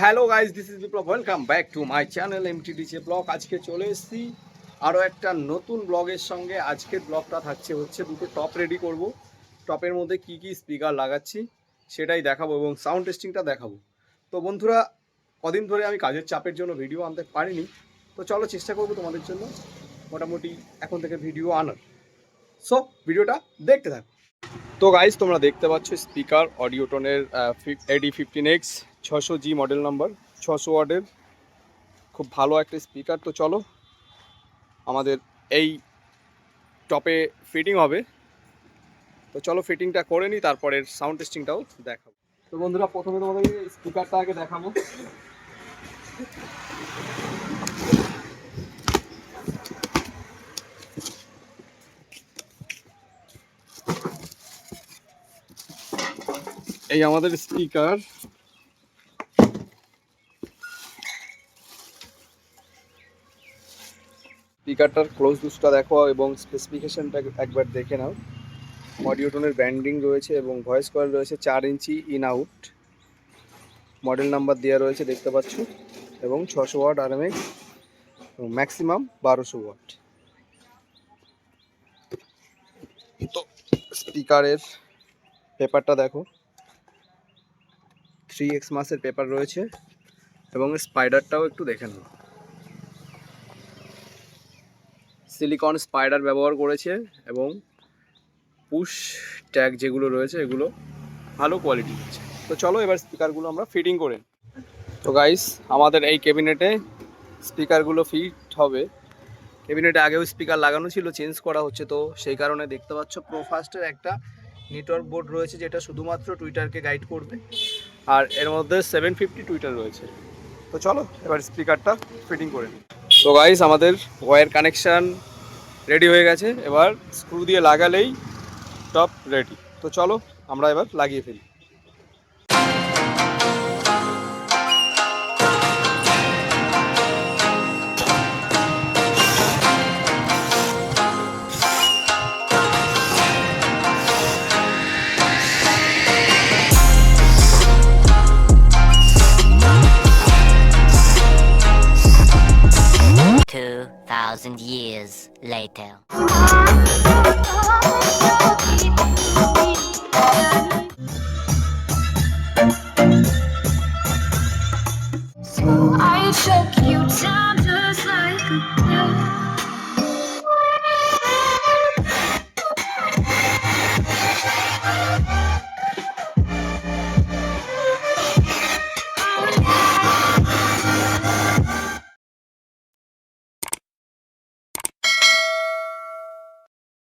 Hello guys this is Biplab welcome back to my channel MTDC blog আজকে চলে এসেছি আরও একটা নতুন ব্লগের সঙ্গে। আজকের ব্লগটা থাকছে হচ্ছে দুটো টপ রেডি করব। টপের মধ্যে কি কি স্পিকার লাগাচ্ছি সেটাই দেখাবো এবং সাউন্ড টেস্টিংটা দেখাবো। তো বন্ধুরা, কদিন ধরে আমি কাজের চাপের জন্য ভিডিও আনতে পারিনি। তো চলো চেষ্টা করব তোমাদের জন্য মোটামুটি এখন থেকে ভিডিও আনার। সো ভিডিওটা দেখতে থাকো। তো গাইজ তোমরা দেখতে পাচ্ছ স্পিকার অডিওটনের এডি ফিফটিন এক্স ছশো জি মডেল নাম্বার ছশো ওয়ার্ডের খুব ভালো একটা স্পিকার তো চলো, আমাদের এই টপে ফিটিং হবে। তো চলো ফিটিংটা করে নিই, তারপরের সাউন্ড টেস্টিংটাও দেখাবো। তো বন্ধুরা, প্রথমে তোমাদের স্পিকারটা আগে দেখাবো। এই আমাদের স্পিকার স্পিকারটার ক্লোজ লুজটা দেখো এবং স্পেসিফিকেশনটা একবার দেখে নাও। অডিও টোনের ব্যান্ডিং রয়েছে এবং ভয়েস কয়েল রয়েছে চার inch in out model number দেওয়া রয়েছে দেখতে পাচ্ছ এবং ছশো ওয়াট আরএমএক্স ম্যাক্সিমাম বারোশো ওয়াট তো স্পিকারের পেপারটা দেখো। থ্রি এক্স মাসের পেপার রয়েছে এবং স্পাইডারটাও একটু দেখে নাও। সিলিকন স্পাইডার ব্যবহার করেছে এবং পুশ ট্যাগ যেগুলো রয়েছে এগুলো ভালো কোয়ালিটি আছে তো চলো এবার স্পিকারগুলো আমরা ফিটিং করে। তো গাইস আমাদের এই ক্যাবিনেটে স্পিকারগুলো ফিট হবে। ক্যাবিনেটে আগেও স্পিকার লাগানো ছিল চেঞ্জ করা হচ্ছে। তো সেই কারণে দেখতে পাচ্ছ প্রোফাস্টের একটা নেটওয়ার্ক বোর্ড রয়েছে, যেটা শুধুমাত্র টুইটারকে গাইড করবে। আর এর মধ্যে সেভেন ফিফটি টুইটার রয়েছে। তো চলো এবার স্পিকারটা ফিটিং করে নিই। তো গাইস আমাদের ওয়্যার কানেকশান রেডি হয়ে গেছে। এবার স্ক্রু দিয়ে লাগালেই টপ রেডি তো চলো, আমরা এবার লাগিয়ে ফেলি। Thousand years later. So I you down